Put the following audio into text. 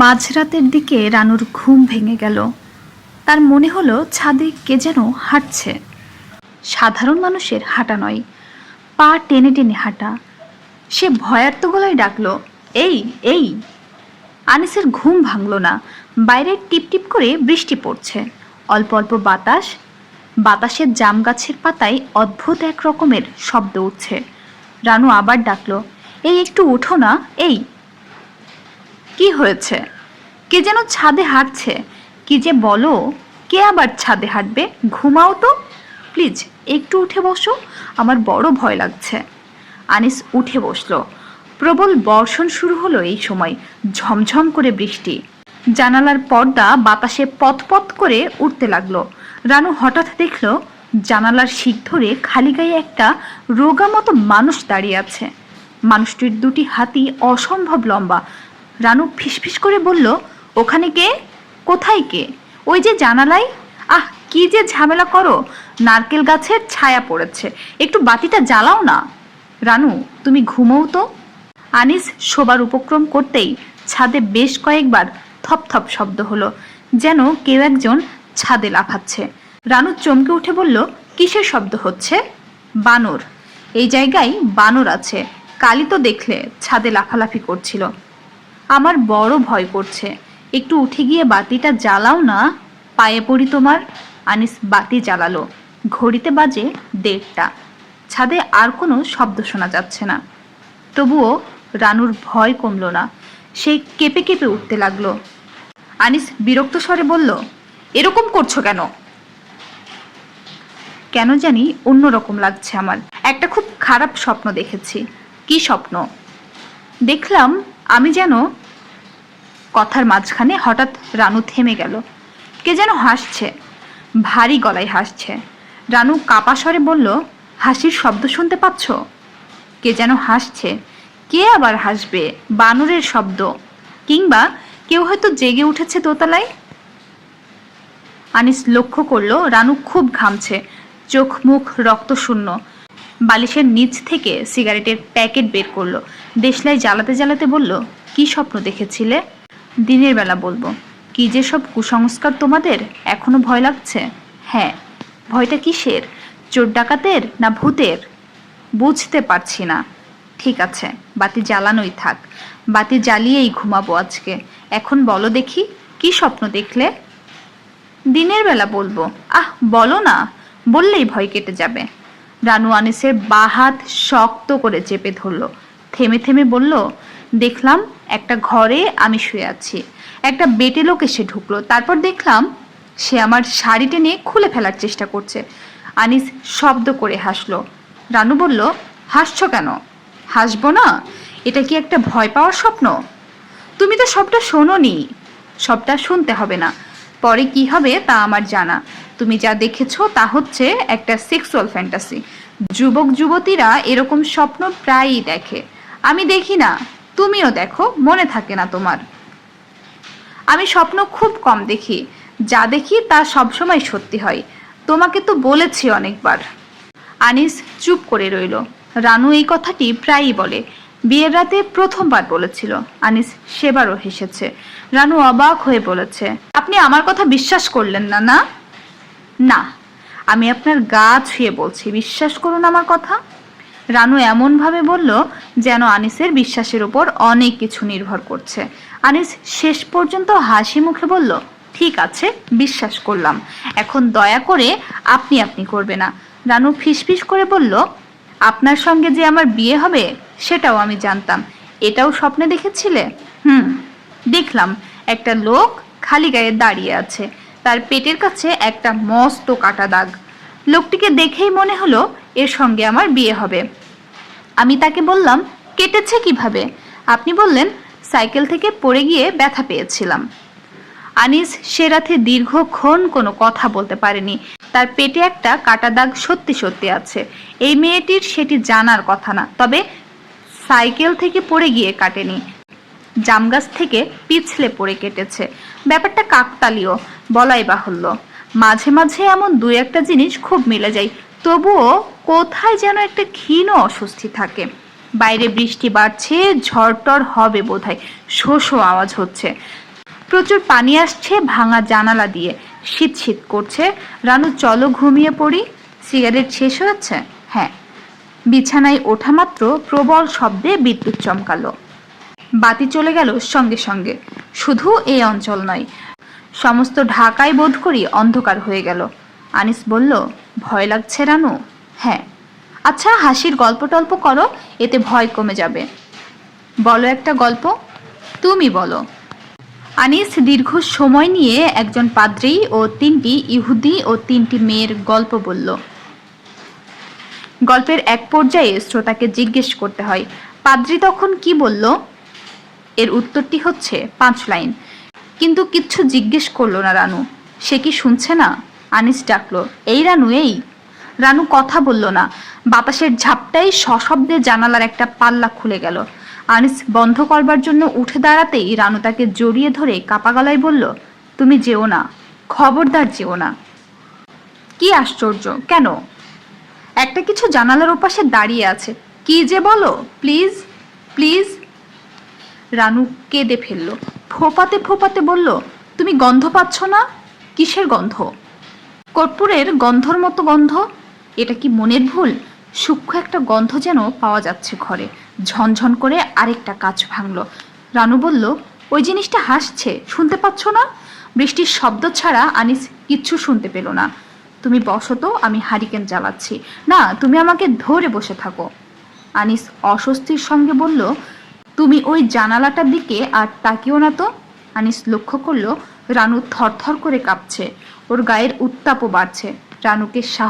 মাঝরাতের দিকে রানুর ঘুম ভেঙে গেল। তার মনে হলো ছাদে কে যেন হাঁটছে। সাধারণ মানুষের হাঁটা নয়, পা টেনে টেনে হাঁটা। সে ভয়ার্ত গলায় ডাকলো, এই এই! আনিসের ঘুম ভাঙল না, বাইরে টিপ টিপ করে বৃষ্টি পড়ছে। অল্প অল্প বাতাস, বাতাসের জাম গাছের পাতায় অদ্ভুত এক রকমের শব্দ উঠছে। রানু আবার ডাকলো, এই, একটু উঠো না, এই! কি হয়েছে? কে যেন ছাদে হাঁটছে। কি যে বলো, কে আবার ছাদে হাঁটবে? ঘুমাও তো। প্লিজ, একটু উঠে বসো। আমার বড় ভয় লাগছে। আনিস উঠে বসল। প্রবল বর্ষণ শুরু হলো এই সময়। ঝমঝম করে বৃষ্টি। জানালার পর্দা বাতাসে পথপথ করে উঠতে লাগল। রানু হঠাৎ দেখল, জানালার শিক ধরে খালি গায়ে একটা রোগা মতো মানুষ দাঁড়িয়ে আছে। মানুষটির দুটি হাতি অসম্ভব লম্বা। রানু ফিসফিস করে বলল, ওখানে কে? কোথায় কে? ওই যে জানালাই আহ, কি যে ঝামেলা করো। নারকেল গাছের ছায়া পড়েছে। একটু বাতিটা জ্বালাও না। রানু, তুমি ঘুমোও তো? আনিস শোবার উপক্রম করতেই ছাদে বেশ কয়েকবার থপথপ শব্দ হলো, যেন কেউ একজন ছাদে লাফাচ্ছে। রানু চমকে উঠে বলল, কিসের শব্দ হচ্ছে? বানর, এই জায়গায় বানর আছে। কালি তো দেখলে ছাদে লাফালাফি করছিল। আমার বড় ভয় করছে। একটু উঠে গিয়ে বাতিটা জ্বালাও না। পায়ে পড়ি তোমার। আনিস বাতি জ্বালালো। ঘড়িতে বাজে দেড়টা। ছাদে আর কোনো শব্দ শোনা যাচ্ছে না। তবুও রানুর ভয় কমল না। সে কেঁপে কেঁপে উঠতে লাগল। আনিস বিরক্ত স্বরে বলল, এরকম করছ কেন? কেন জানি অন্যরকম লাগছে আমার। একটা খুব খারাপ স্বপ্ন দেখেছি। কি স্বপ্ন? দেখলাম আমি যেন কথার মাঝখানে হঠাৎ রানু থেমে গেল। কে যেন হাসছে। ভারী গলায় হাসছে। রানু কাপা স্বরে বলল, হাসির শব্দ শুনতে পাচ্ছ? কে যেন হাসছে। কে আবার হাসবে? বানরের শব্দ। কিংবা কেউ হয়তো জেগে উঠেছে দোতলায়? আনিস লক্ষ্য করল, রানু খুব ঘামছে। চোখ মুখ রক্তশূন্য। বালিশের নিচ থেকে সিগারেটের প্যাকেট বের করল। দেশলাই জ্বালাতে জ্বালাতে বলল, কি স্বপ্ন দেখেছিলে? দিনের বেলা বলব। কি যে সব কুসংস্কার তোমাদের? এখনও ভয় লাগছে? হ্যাঁ। ভয়টা কিসের? চোর ডাকাতের না ভূতের? বুঝতে পারছি না। ঠিক আছে, বাতি জ্বালানোই থাক। বাতি জ্বালিয়েই ঘুমাবো আজকে। এখন বলো দেখি, কি স্বপ্ন দেখলে? দিনের বেলা বলব। আহ, বলো না। বললেই ভয় কেটে যাবে। রানু আনিসের বা হাত শক্ত করে চেপে ধরলো। থেমে থেমে বলল দেখলাম একটা ঘরে আমি শুয়ে আছি। একটা বেটে লোক এসে ঢুকলো। তারপর দেখলাম সে আমার শাড়ি টেনে খুলে ফেলার চেষ্টা করছে। আনিস শব্দ করে হাসলো। রানু বলল, হাসছো কেন? হাসবো না? এটা কি একটা ভয় পাওয়ার স্বপ্ন? তুমি তো সবটা শোনোনি। সবটা শুনতে হবে না। পরে কি হবে তা আমার জানা। তুমি যা দেখেছ তা হচ্ছে একটা সেক্সুয়াল ফ্যান্টাসি যুবক যুবতীরা এরকম স্বপ্ন প্রায়ই দেখে। আমি দেখি না। তুমিও দেখো, মনে থাকে না তোমার। আমি স্বপ্ন খুব কম দেখি, যা দেখি তা সবসময় সত্যি হয়। তোমাকে তো বলেছি অনেকবার। আনিস চুপ করে রইল। রানু এই কথাটি প্রায়ই বলে। বিয়ের রাতে প্রথমবার বলেছিল। আনিস সেবারও হেসেছে। রানু অবাক হয়ে বলেছে, আপনি আমার কথা বিশ্বাস করলেন না না? না, আমি আপনার গা ছুঁয়ে বলছি। বিশ্বাস করুন আমার কথা। রানু এমনভাবে বলল যেন আনিসের বিশ্বাসের উপর অনেক কিছু নির্ভর করছে। আনিস শেষ পর্যন্ত হাসি মুখে বলল, ঠিক আছে, বিশ্বাস করলাম। এখন দয়া করে আপনি আপনি করবে না। রানু ফিসফিস করে বলল, আপনার সঙ্গে যে আমার বিয়ে হবে, সেটাও আমি জানতাম। এটাও স্বপ্নে দেখেছিলে? হুম, দেখলাম। একটা লোক খালি গায়ে দাঁড়িয়ে আছে। তার পেটের কাছে একটা মস্ত কাটা দাগ। লোকটিকে দেখেই মনে হলো এর সঙ্গে আমার বিয়ে হবে। আমি তাকে বললাম, কেটেছে কীভাবে? আপনি বললেন, সাইকেল থেকে পড়ে গিয়ে ব্যথা পেয়েছিলাম। আনিস সে রাতে দীর্ঘক্ষণ কোনো কথা বলতে পারেনি। তার পেটে একটা কাটা দাগ সত্যি সত্যি আছে। এই মেয়েটির সেটি জানার কথা না, তবে সাইকেল থেকে পড়ে গিয়ে কাটেনি। জামগাছ থেকে পিছলে পড়ে কেটেছে। ব্যাপারটা কাকতালীয়, বলাই বাহুল্য। মাঝে মাঝে এমন দুই একটা জিনিস খুব মিলে যায়। তবুও কোথায় যেন একটা ক্ষীণ অস্বস্তি থাকে। বাইরে বৃষ্টি বাড়ছে ঝড়টর হবে বোধহয়। শো শো আওয়াজ হচ্ছে। প্রচুর পানি আসছে, ভাঙা জানালা দিয়ে। শীত শীত করছে। রানু, চলো ঘুমিয়ে পড়ি। সিগারেট শেষ হয়েছে? হ্যাঁ। বিছানায় ওঠা মাত্র প্রবল শব্দে বিদ্যুৎ চমকালো। বাতি চলে গেল সঙ্গে সঙ্গে। শুধু এই অঞ্চল নয়, সমস্ত ঢাকায় বোধ করি অন্ধকার হয়ে গেল। আনিস বলল, ভয় লাগছে রানু? হ্যাঁ। আচ্ছা হাসির গল্প টল্প করো, এতে ভয় কমে যাবে। বলো একটা গল্প? তুমি বলো। আনিস দীর্ঘ সময় নিয়ে একজন পাদ্রী ও তিনটি ইহুদি ও তিনটি মেয়ের গল্প বলল। গল্পের এক পর্যায়ে শ্রোতাকে জিজ্ঞেস করতে হয়, পাদ্রী তখন কি বলল? এর উত্তরটি হচ্ছে, পাঁচ লাইন। কিন্তু কিচ্ছু জিজ্ঞেস করল না রানু। সে কি শুনছে না? আনিস ডাকলো, এই রানু এই? রানু কথা বলল না। বাতাসের ঝাপটাই সশব্দে জানালার একটা পাল্লা খুলে গেল। আনিস বন্ধ করবার জন্য উঠে দাঁড়াতেই রানু তাকে জড়িয়ে ধরে কাপা গলায় বলল, তুমি যেও না, খবরদার যেও না। কি আশ্চর্য, কেন? একটা কিছু জানালার ওপাশে দাঁড়িয়ে আছে। কি যে বলো, প্লিজ প্লিজ। রানু কেঁদে ফেলল। ফোপাতে ফোপাতে বলল, তুমি গন্ধ পাচ্ছ না? কিসের গন্ধ? কর্পূরের গন্ধর মতো গন্ধ? এটা কি মনের ভুল? সূক্ষ্ম একটা গন্ধ যেন পাওয়া যাচ্ছে ঘরে। ঝনঝন করে আরেকটা কাজ ভাঙলো। রানু বলল, ওই জিনিসটা হাসছে, শুনতে পাচ্ছ না? বৃষ্টির শব্দ ছাড়া আনিস কিচ্ছু শুনতে পেল না। তুমি বসো তো, আমি হারিকেন জ্বালাচ্ছি। না, তুমি আমাকে ধরে বসে থাকো। আনিস অস্বস্তির সঙ্গে বলল, তুমি ওই জানালাটার দিকে আর তাকিও না তো? আনিস লক্ষ্য করল, রানু থরথর করে কাঁপছে। ওর গায়ের উত্তাপও বাড়ছে। রানুকে সাহস